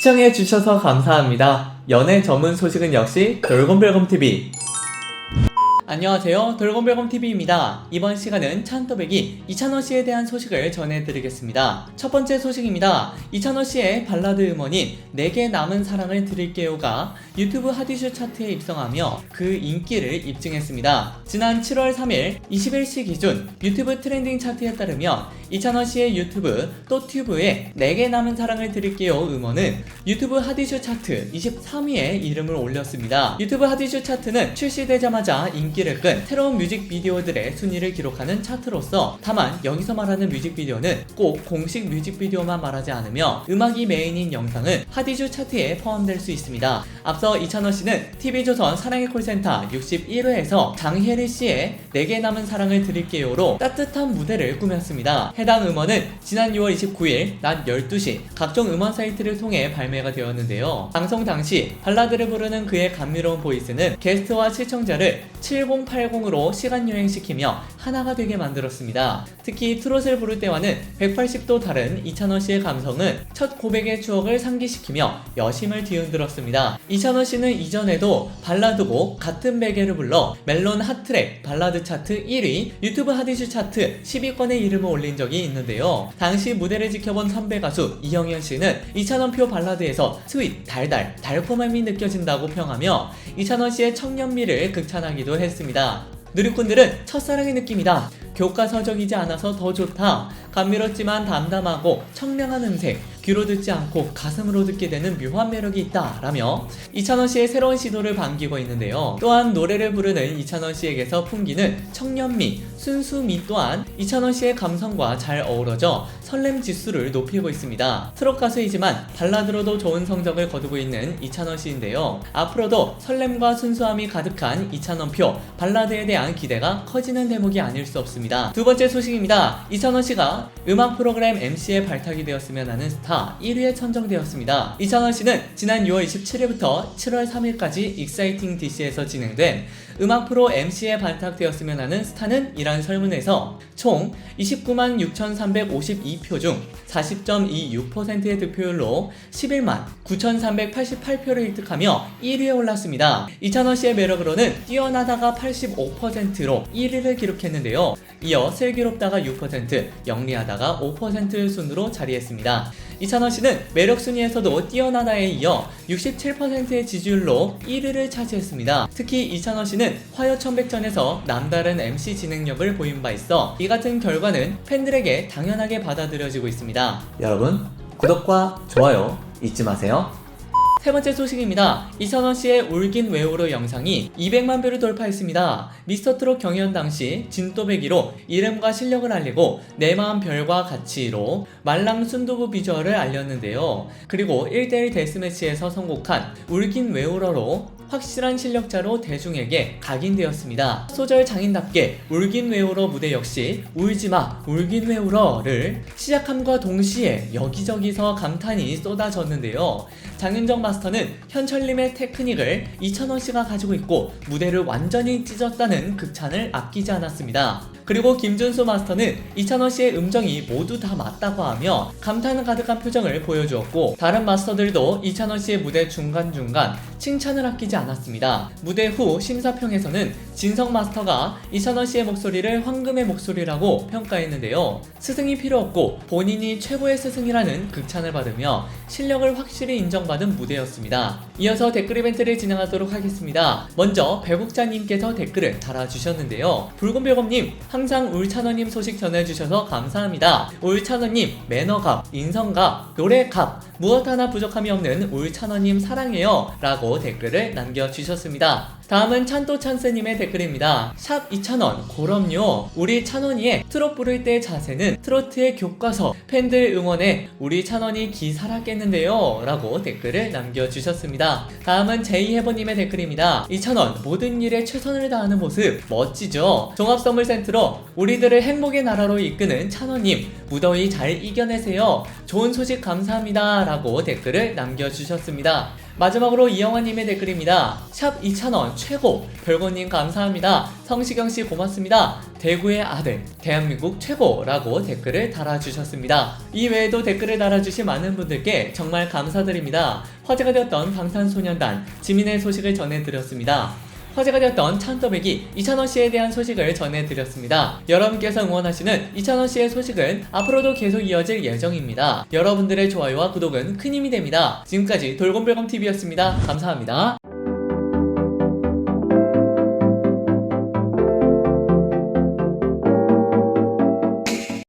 시청해 주셔서 감사합니다. 연애 전문 소식은 역시 돌곰별곰TV. 안녕하세요. 돌곰별곰TV입니다. 이번 시간은 찬또배기 이찬원 씨에 대한 소식을 전해드리겠습니다. 첫 번째 소식입니다. 이찬원 씨의 발라드 음원인 내게 남은 사랑을 드릴게요가 유튜브 핫이슈 차트에 입성하며 그 인기를 입증했습니다. 지난 7월 3일 21시 기준 유튜브 트렌딩 차트에 따르면 이찬원 씨의 유튜브 또튜브에 내게 남은 사랑을 드릴게요 음원은 유튜브 핫이슈 차트 23위에 이름을 올렸습니다. 유튜브 핫이슈 차트는 출시되자마자 인기 를 끈 새로운 뮤직비디오들의 순위를 기록하는 차트로서 다만 여기서 말하는 뮤직비디오는 꼭 공식 뮤직비디오만 말하지 않으며 음악이 메인인 영상은 핫이슈 차트에 포함될 수 있습니다. 앞서 이찬원 씨는 TV조선 사랑의 콜센터 61회에서 장혜리 씨의 내게 남은 사랑을 드릴게요로 따뜻한 무대를 꾸몄습니다. 해당 음원은 지난 6월 29일 낮 12시 각종 음원 사이트를 통해 발매가 되었는데요. 방송 당시 발라드를 부르는 그의 감미로운 보이스는 게스트와 시청자를 7080으로 시간 여행시키며 하나가 되게 만들었습니다. 특히 트롯을 부를 때와는 180도 다른 이찬원 씨의 감성은 첫 고백의 추억을 상기시키며 여심을 뒤흔들었습니다. 이찬원 씨는 이전에도 발라드곡 같은 베개를 불러 멜론 핫트랙 발라드 차트 1위, 유튜브 핫이슈 차트 10위권에 이름을 올린 적이 있는데요. 당시 무대를 지켜본 선배 가수 이영현 씨는 이찬원표 발라드에서 스윗, 달달, 달콤함이 느껴진다고 평하며 이찬원 씨의 청년미를 극찬하기도 했습니다. 누리꾼들은 첫사랑의 느낌이다. 교과서적이지 않아서 더 좋다. 감미롭지만 담담하고 청량한 음색, 귀로 듣지 않고 가슴으로 듣게 되는 묘한 매력이 있다. 라며 이찬원 씨의 새로운 시도를 반기고 있는데요. 또한 노래를 부르는 이찬원 씨에게서 풍기는 청년미, 순수미 또한 이찬원 씨의 감성과 잘 어우러져 설렘 지수를 높이고 있습니다. 트롯 가수이지만 발라드로도 좋은 성적을 거두고 있는 이찬원 씨인데요. 앞으로도 설렘과 순수함이 가득한 이찬원표 발라드에 대한 기대가 커지는 대목이 아닐 수 없습니다. 두 번째 소식입니다. 이찬원 씨가 음악 프로그램 MC에 발탁이 되었으면 하는 스타 1위에 선정되었습니다. 이찬원 씨는 지난 6월 27일부터 7월 3일까지 익사이팅 DC에서 진행된 음악 프로 MC에 발탁되었으면 하는 스타는 이란 설문에서 총 29만 6,352표 중 40.26%의 득표율로 11만 9,388표를 획득하며 1위에 올랐습니다. 이찬원 씨의 매력으로는 뛰어나다가 85%로 1위를 기록했는데요. 이어 슬기롭다가 6%, 영리하다가 5% 순으로 자리했습니다. 이찬원 씨는 매력 순위에서도 뛰어나다에 이어 67%의 지지율로 1위를 차지했습니다. 특히 이찬원 씨는 화요 청백전에서 남다른 MC 진행력을 보인 바 있어 이 같은 결과는 팬들에게 당연하게 받아들여지고 있습니다. 여러분 구독과 좋아요 잊지 마세요. 세 번째 소식입니다. 이찬원 씨의 울긴 외우로 영상이 200만 뷰를 돌파했습니다. 미스터트롯 경연 당시 진또배기로 이름과 실력을 알리고 내 마음 별과 같이로 말랑 순두부 비주얼을 알렸는데요. 그리고 1대1 데스매치에서 선곡한 울긴 외우러로 확실한 실력자로 대중에게 각인되었습니다. 소절 장인답게 울긴 외우러 무대 역시 울지마 울긴 외우러를 시작함과 동시에 여기저기서 감탄이 쏟아졌는데요. 장윤정 마스터는 현철님의 테크닉을 이찬원 씨가 가지고 있고 무대를 완전히 찢었다는 극찬을 아끼지 않았습니다. 그리고 김준수 마스터는 이찬원 씨의 음정이 모두 다 맞다고 하며 감탄 가득한 표정을 보여주었고 다른 마스터들도 이찬원 씨의 무대 중간중간 칭찬을 아끼지 않았습니다. 무대 후 심사평에서는 진성 마스터가 이찬원 씨의 목소리를 황금의 목소리라고 평가했는데요. 스승이 필요 없고 본인이 최고의 스승이라는 극찬을 받으며 실력을 확실히 인정 받은 무대였습니다. 이어서 댓글 이벤트를 진행하도록 하겠습니다. 먼저 배국자님께서 댓글을 달아주셨는데요. 붉은별검님 항상 울찬원님 소식 전해주셔서 감사합니다. 울찬원님 매너갑, 인성갑, 노래갑 무엇 하나 부족함이 없는 울찬원님 사랑해요 라고 댓글을 남겨주셨습니다. 다음은 찬또찬스님의 댓글입니다. 샵 2,000원, 고럼요. 우리 찬원이의 트롯 부를 때 자세는 트로트의 교과서, 팬들 응원에 우리 찬원이 기 살았겠는데요. 라고 댓글을 남겨주셨습니다. 다음은 제이해보님의 댓글입니다. 2,000원, 모든 일에 최선을 다하는 모습, 멋지죠? 종합선물센터로 우리들을 행복의 나라로 이끄는 찬원님, 무더위 잘 이겨내세요. 좋은 소식 감사합니다. 라고 댓글을 남겨주셨습니다. 마지막으로 이영환님의 댓글입니다. 샵 2,000원 최고! 별고님 감사합니다. 성시경 씨 고맙습니다. 대구의 아들, 대한민국 최고 라고 댓글을 달아주셨습니다. 이 외에도 댓글을 달아주신 많은 분들께 정말 감사드립니다. 화제가 되었던 방탄소년단 지민의 소식을 전해드렸습니다. 화제가 되었던 찬더백이 이찬원 씨에 대한 소식을 전해드렸습니다. 여러분께서 응원하시는 이찬원 씨의 소식은 앞으로도 계속 이어질 예정입니다. 여러분들의 좋아요와 구독은 큰 힘이 됩니다. 지금까지 돌곰별검TV였습니다. 감사합니다.